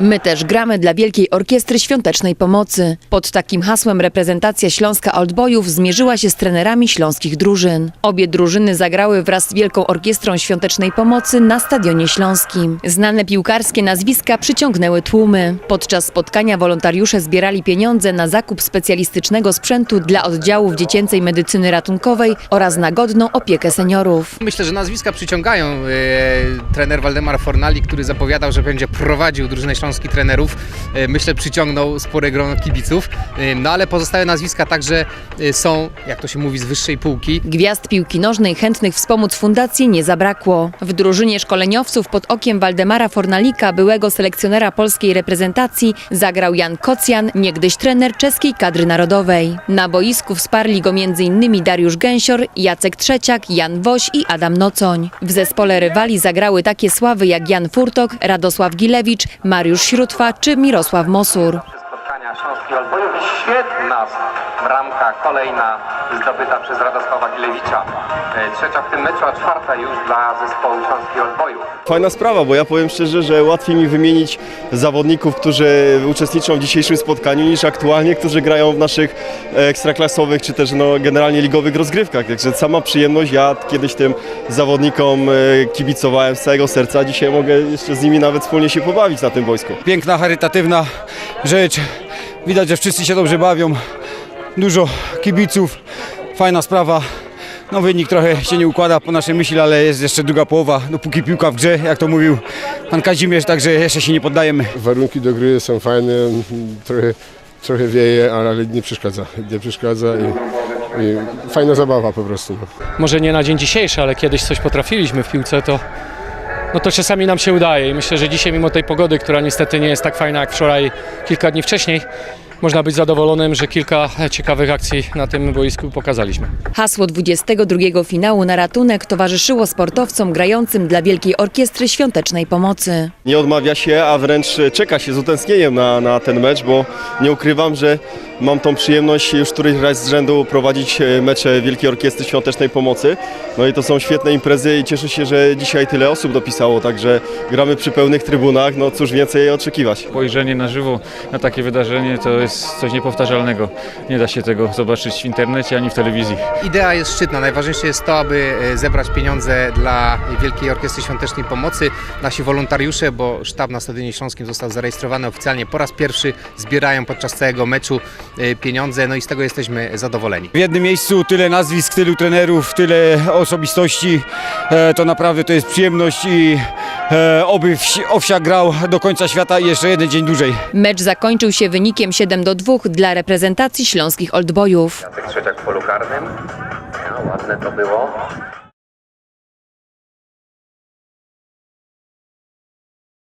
My też gramy dla Wielkiej Orkiestry Świątecznej Pomocy. Pod takim hasłem reprezentacja Śląska Oldboyów zmierzyła się z trenerami śląskich drużyn. Obie drużyny zagrały wraz z Wielką Orkiestrą Świątecznej Pomocy na Stadionie Śląskim. Znane piłkarskie nazwiska przyciągnęły tłumy. Podczas spotkania wolontariusze zbierali pieniądze na zakup specjalistycznego sprzętu dla oddziałów dziecięcej medycyny ratunkowej oraz na godną opiekę seniorów. Myślę, że nazwiska przyciągają. E, trener Waldemar Fornali, który zapowiadał, że będzie prowadził drużynę śląskich trenerów, e, myślę przyciągnął spore grono kibiców. E, no ale pozostałe nazwiska także e, są, jak to się mówi, z wyższej półki. Gwiazd piłki nożnej chętnych wspomóc fundację nie zabrakło. W drużynie szkoleniowców pod okiem Waldemara Fornalika, byłego selekcjonera polskiej reprezentacji, zagrał Jan Kocjan, niegdyś trener czeskiej kadry narodowej. Na boisku wsparli go m.in. Dariusz Gęsior, Jacek Trzeciak, Jan Woś i Adam Nocoń. W zespole rywali zagrały takie sławy jak Jan Furtok, Radosław Gilewicz, Mariusz Śrótwa czy Mirosław Mosur. Świetna bramka kolejna zdobyta przez Radosława Gilewicza. E, Trzecia w tym meczu, a czwarta już dla zespołu Śląskich Olbojów. Fajna sprawa, bo ja powiem szczerze, że łatwiej mi wymienić zawodników, którzy uczestniczą w dzisiejszym spotkaniu, niż aktualnie, którzy grają w naszych ekstraklasowych, czy też no, generalnie ligowych rozgrywkach. Także sama przyjemność, ja kiedyś tym zawodnikom e, kibicowałem z całego serca, dzisiaj mogę jeszcze z nimi nawet wspólnie się pobawić na tym boisku. piękna, charytatywna rzecz. Widać, że wszyscy się dobrze bawią. Dużo kibiców, fajna sprawa. No wynik trochę się nie układa po naszej myśli, ale jest jeszcze druga połowa, dopóki piłka w grze, jak to mówił pan Kazimierz, także jeszcze się nie poddajemy. Warunki do gry są fajne, trochę, trochę wieje, ale nie przeszkadza. Nie przeszkadza i, i fajna zabawa po prostu. No. może nie na dzień dzisiejszy, ale kiedyś coś potrafiliśmy w piłce, to, no to czasami nam się udaje. I myślę, że dzisiaj, mimo tej pogody, która niestety nie jest tak fajna jak wczoraj, kilka dni wcześniej, można być zadowolonym, że kilka ciekawych akcji na tym boisku pokazaliśmy. Hasło 22 finału na ratunek towarzyszyło sportowcom grającym dla Wielkiej Orkiestry Świątecznej Pomocy. Nie odmawia się, a wręcz czeka się z utęsknieniem na, na ten mecz, bo nie ukrywam, że mam tą przyjemność już któryś raz z rzędu prowadzić e, mecze Wielkiej Orkiestry Świątecznej Pomocy. No i to są świetne imprezy i cieszę się, że dzisiaj tyle osób dopisało, także gramy przy pełnych trybunach, no cóż więcej oczekiwać. Spojrzenie na żywo na takie wydarzenie to jest coś niepowtarzalnego. Nie da się tego zobaczyć w internecie ani w telewizji. Idea jest szczytna. Najważniejsze jest to, aby e, zebrać pieniądze dla Wielkiej Orkiestry Świątecznej Pomocy. Nasi wolontariusze, bo sztab na Stadionie Śląskim został zarejestrowany oficjalnie po raz pierwszy, zbierają podczas całego meczu e, pieniądze, no i z tego jesteśmy zadowoleni. W jednym miejscu tyle nazwisk, tylu trenerów, tyle osobistości, e, to naprawdę to jest przyjemność i e, oby wsi- Owsiak grał do końca świata i jeszcze jeden dzień dłużej. Mecz zakończył się wynikiem 7 do 2 dla reprezentacji śląskich Oldboyów. Jacek Trzeciak w polu karnym. Ja, ładne to było.